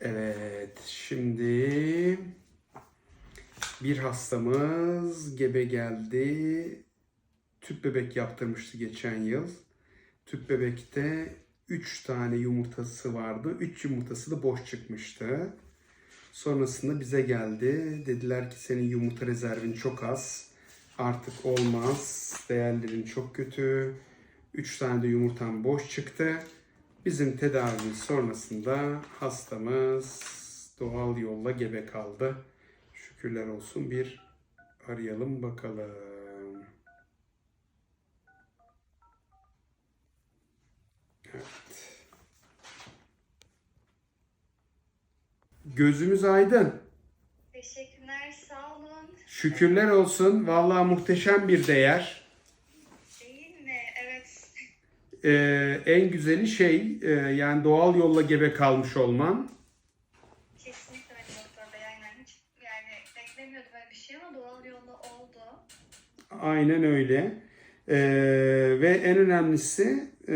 Evet, şimdi bir hastamız gebe geldi. Tüp bebek yaptırmıştı geçen yıl. Tüp bebekte 3 tane yumurtası vardı. 3 yumurtası da boş çıkmıştı. Sonrasında bize geldi. Dediler ki senin yumurta rezervin çok az. Artık olmaz. Değerlerin çok kötü. 3 tane de yumurtan boş çıktı. Bizim tedavimiz sonrasında hastamız doğal yolla gebe kaldı. Şükürler olsun bir arayalım bakalım. Evet. Gözümüz aydın. Teşekkürler, sağ olun. Şükürler olsun. Vallahi muhteşem bir değer. Ee, en güzeli şey e, yani doğal yolla gebe kalmış olman. Kesinlikle öyle doktor bey. Aynen. Hiç yani beklemiyordum böyle bir şey ama doğal yolla oldu. Aynen öyle. Ee, ve en önemlisi e,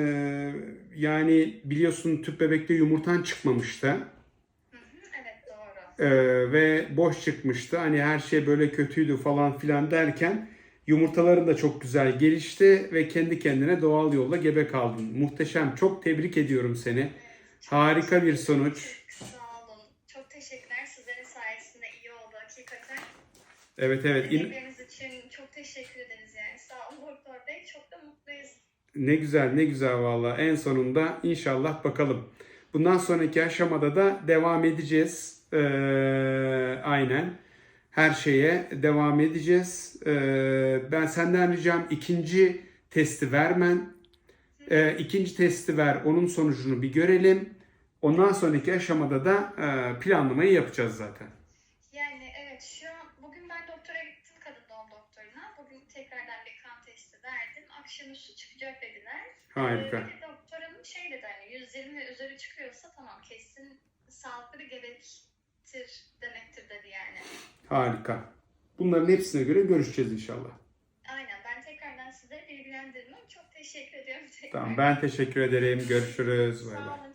yani biliyorsun tüp bebekte yumurtan çıkmamıştı. Evet. Ee, ve boş çıkmıştı. Hani her şey böyle kötüydü falan filan derken yumurtaların da çok güzel gelişti ve kendi kendine doğal yolla gebe kaldın. Muhteşem. Çok tebrik ediyorum seni. Harika bir sonuç. Sağ olun. Çok teşekkürler. Sizlerin sayesinde iyi oldu hakikaten. Evet evet. İn- Emekleriniz için çok teşekkür ederiz yani. Sağ olun doktor bey. Çok da mutluyuz. Ne güzel ne güzel valla. En sonunda inşallah bakalım. Bundan sonraki aşamada da devam edeceğiz. Ee, aynen. Her şeye devam edeceğiz. Ee, ben senden ricam ikinci testi vermen. Ee, ikinci testi ver. Onun sonucunu bir görelim. Ondan sonraki aşamada da e, planlamayı yapacağız zaten. Yani evet şu an bugün ben doktora gittim kadın doğum doktoruna. Bugün tekrardan bir kan testi verdim. Akşamüstü çıkacak dediler. Harika. Ee, doktorum şey dedi hani 120 ve üzeri çıkıyorsa tamam kesin sağlıklı bir gebektir demektir dedi yani. Harika. Bunların hepsine göre görüşeceğiz inşallah. Aynen ben tekrardan size bilgilendirdim. Çok teşekkür ediyorum. Tekrar. Tamam ben teşekkür ederim. Görüşürüz. Bay bay. Sağ olun.